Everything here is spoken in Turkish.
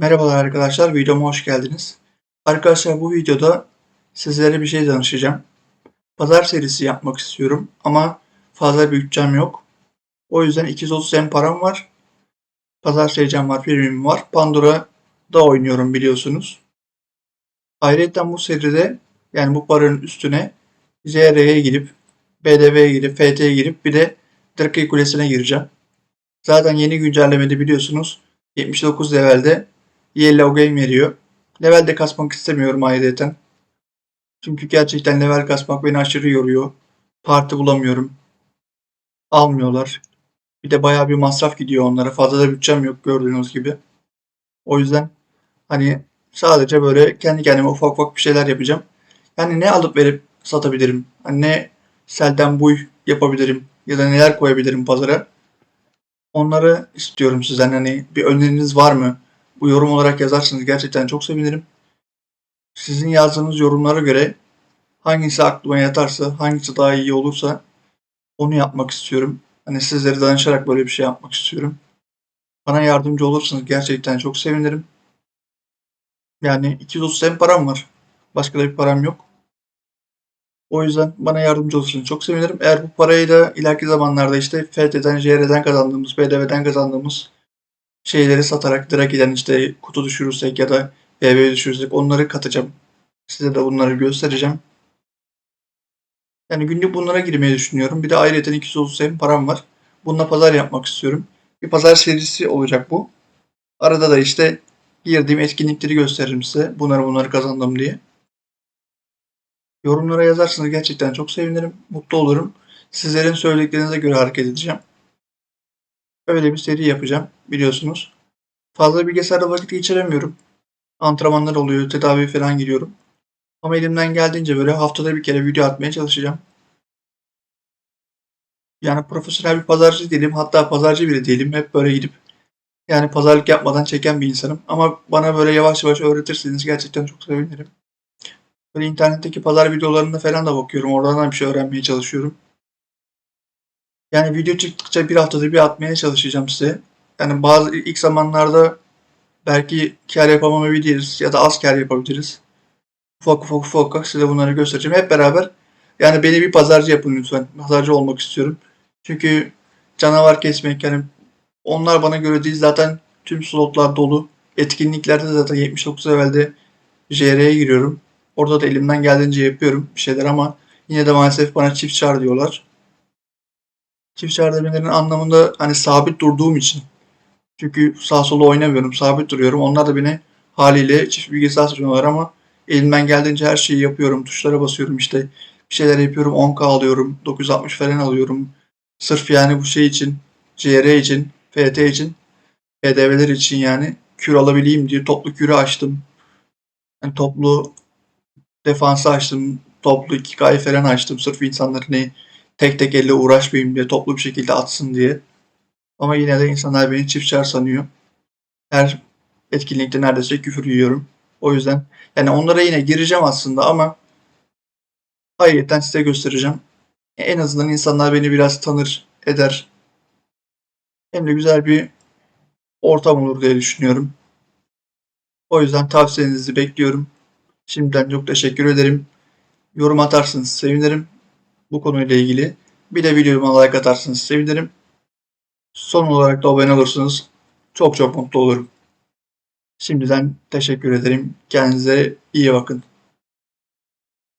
Merhabalar arkadaşlar, videoma hoş geldiniz. Arkadaşlar bu videoda sizlere bir şey danışacağım. Pazar serisi yapmak istiyorum ama fazla bir bütçem yok. O yüzden 230 M param var. Pazar serisem var, filmim var. Pandora'da oynuyorum biliyorsunuz. Ayrıca bu seride yani bu paranın üstüne ZR'ye girip, BDV'ye girip, FT'ye girip bir de Drake Kulesi'ne gireceğim. Zaten yeni güncellemede biliyorsunuz 79 levelde Yellow Game veriyor. Levelde kasmak istemiyorum ayrıyeten. Çünkü gerçekten level kasmak beni aşırı yoruyor. Parti bulamıyorum. Almıyorlar. Bir de bayağı bir masraf gidiyor onlara. Fazla da bütçem yok gördüğünüz gibi. O yüzden hani sadece böyle kendi kendime ufak ufak bir şeyler yapacağım. Yani ne alıp verip satabilirim? Hani ne selden buy yapabilirim? Ya da neler koyabilirim pazara? Onları istiyorum sizden. Hani bir öneriniz var mı? Bu yorum olarak yazarsanız gerçekten çok sevinirim. Sizin yazdığınız yorumlara göre hangisi aklıma yatarsa, hangisi daha iyi olursa onu yapmak istiyorum. Hani sizlere danışarak böyle bir şey yapmak istiyorum. Bana yardımcı olursanız gerçekten çok sevinirim. Yani 230 hem param var. Başka da bir param yok. O yüzden bana yardımcı olursanız çok sevinirim. Eğer bu parayı da ileriki zamanlarda işte FT'den, JR'den kazandığımız, BDV'den kazandığımız şeyleri satarak Draki'den işte kutu düşürürsek ya da BB düşürürsek onları katacağım. Size de bunları göstereceğim. Yani günlük bunlara girmeyi düşünüyorum. Bir de ayrıca 230 hem param var. Bununla pazar yapmak istiyorum. Bir pazar serisi olacak bu. Arada da işte girdiğim etkinlikleri gösteririm size. Bunları bunları kazandım diye. Yorumlara yazarsanız gerçekten çok sevinirim. Mutlu olurum. Sizlerin söylediklerinize göre hareket edeceğim. Öyle bir seri yapacağım biliyorsunuz. Fazla bilgisayarda vakit geçiremiyorum. Antrenmanlar oluyor, tedavi falan giriyorum. Ama elimden geldiğince böyle haftada bir kere video atmaya çalışacağım. Yani profesyonel bir pazarcı değilim. Hatta pazarcı bile değilim. Hep böyle gidip yani pazarlık yapmadan çeken bir insanım. Ama bana böyle yavaş yavaş öğretirseniz gerçekten çok sevinirim. Böyle internetteki pazar videolarında falan da bakıyorum. Oradan da bir şey öğrenmeye çalışıyorum. Yani video çıktıkça bir haftada bir atmaya çalışacağım size. Yani bazı ilk zamanlarda belki kar yapamayabiliriz ya da az kar yapabiliriz. Ufak ufak ufak ufak size bunları göstereceğim. Hep beraber yani beni bir pazarcı yapın lütfen. Pazarcı olmak istiyorum. Çünkü canavar kesmek yani onlar bana göre değil zaten tüm slotlar dolu. Etkinliklerde zaten 79 evvelde JR'ye giriyorum. Orada da elimden geldiğince yapıyorum bir şeyler ama yine de maalesef bana çift çar diyorlar. Çift çar demelerinin anlamında hani sabit durduğum için. Çünkü sağ sola oynamıyorum, sabit duruyorum. Onlar da beni haliyle çift bilgisayar sanıyorlar ama elimden geldiğince her şeyi yapıyorum. Tuşlara basıyorum işte. Bir şeyler yapıyorum. 10K alıyorum. 960 falan alıyorum. Sırf yani bu şey için, CR için, FT için, PDV'ler için yani kür alabileyim diye toplu kürü açtım. Yani toplu defansı açtım. Toplu 2K'yı falan açtım. Sırf insanlar hani tek tek elle uğraşmayayım diye toplu bir şekilde atsın diye. Ama yine de insanlar beni çift çar sanıyor. Her etkinlikte neredeyse küfür yiyorum. O yüzden yani onlara yine gireceğim aslında ama ayrıca size göstereceğim. En azından insanlar beni biraz tanır, eder. Hem de güzel bir ortam olur diye düşünüyorum. O yüzden tavsiyenizi bekliyorum. Şimdiden çok teşekkür ederim. Yorum atarsınız sevinirim bu konuyla ilgili. Bir de videoma like atarsanız sevinirim. Son olarak da abone olursanız çok çok mutlu olurum. Şimdiden teşekkür ederim. Kendinize iyi bakın.